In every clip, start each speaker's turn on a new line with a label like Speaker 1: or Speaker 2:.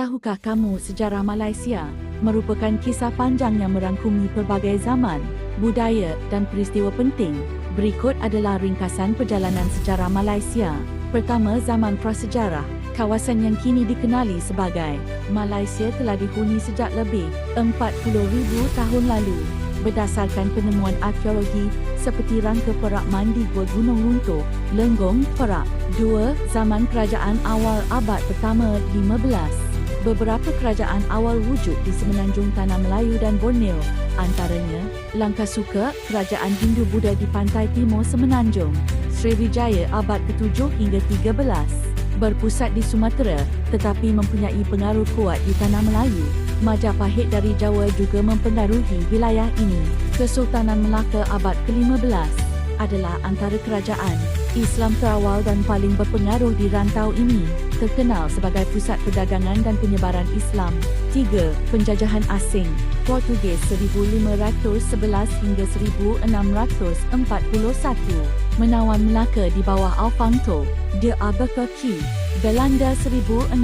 Speaker 1: Tahukah kamu sejarah Malaysia merupakan kisah panjang yang merangkumi pelbagai zaman, budaya dan peristiwa penting. Berikut adalah ringkasan perjalanan sejarah Malaysia. Pertama, zaman prasejarah. Kawasan yang kini dikenali sebagai Malaysia telah dihuni sejak lebih 40,000 tahun lalu berdasarkan penemuan arkeologi seperti rangka perak mandi Gua Gunung Runtuh, Lenggong, Perak. Dua, zaman kerajaan awal abad pertama 15. Beberapa kerajaan awal wujud di semenanjung Tanah Melayu dan Borneo, antaranya Langkasuka, kerajaan Hindu-Buddha di pantai timur semenanjung, Sriwijaya abad ke-7 hingga 13 berpusat di Sumatera tetapi mempunyai pengaruh kuat di Tanah Melayu. Majapahit dari Jawa juga mempengaruhi wilayah ini. Kesultanan Melaka abad ke-15 adalah antara kerajaan Islam terawal dan paling berpengaruh di rantau ini, terkenal sebagai pusat perdagangan dan penyebaran Islam. 3. Penjajahan asing Portugis 1511 hingga 1641 menawan Melaka di bawah Alfonso de Albuquerque. Belanda 1641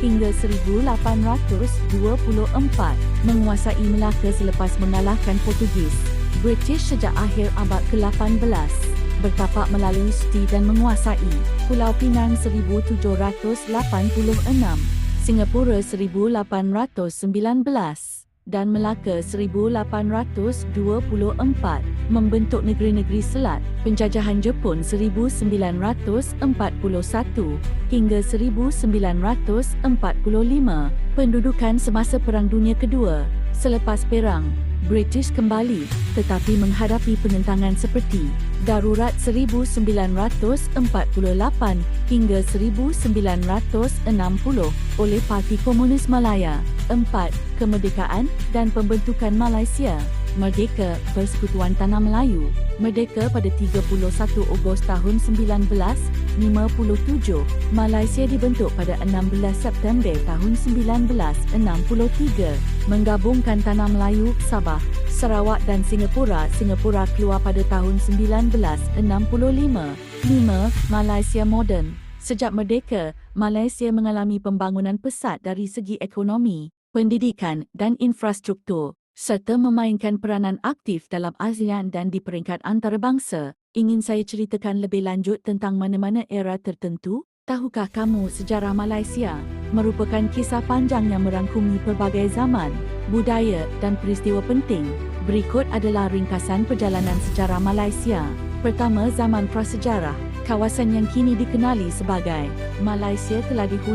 Speaker 1: hingga 1824 menguasai Melaka selepas mengalahkan Portugis. British sejak akhir abad ke-18 bertapak melalui Seti dan menguasai Pulau Pinang 1786, Singapura 1819 dan Melaka 1824 membentuk negeri-negeri selat penjajahan Jepun 1941 hingga 1945 pendudukan semasa Perang Dunia Kedua selepas perang British kembali tetapi menghadapi penentangan seperti darurat 1948 hingga 1960 oleh Parti Komunis Malaya. 4. Kemerdekaan dan pembentukan Malaysia. Merdeka Persekutuan Tanah Melayu. Merdeka pada 31 Ogos tahun 1957. Malaysia dibentuk pada 16 September tahun 1963. Menggabungkan Tanah Melayu, Sabah, Sarawak dan Singapura. Singapura keluar pada tahun 1965. 5. Malaysia moden. Sejak merdeka, Malaysia mengalami pembangunan pesat dari segi ekonomi, pendidikan dan infrastruktur serta memainkan peranan aktif dalam ASEAN dan di peringkat antarabangsa. Ingin saya ceritakan lebih lanjut tentang mana-mana era tertentu? Tahukah kamu sejarah Malaysia merupakan kisah panjang yang merangkumi pelbagai zaman, budaya dan peristiwa penting. Berikut adalah ringkasan perjalanan sejarah Malaysia. Pertama, zaman prasejarah. Kawasan yang kini dikenali sebagai Malaysia telah dihuni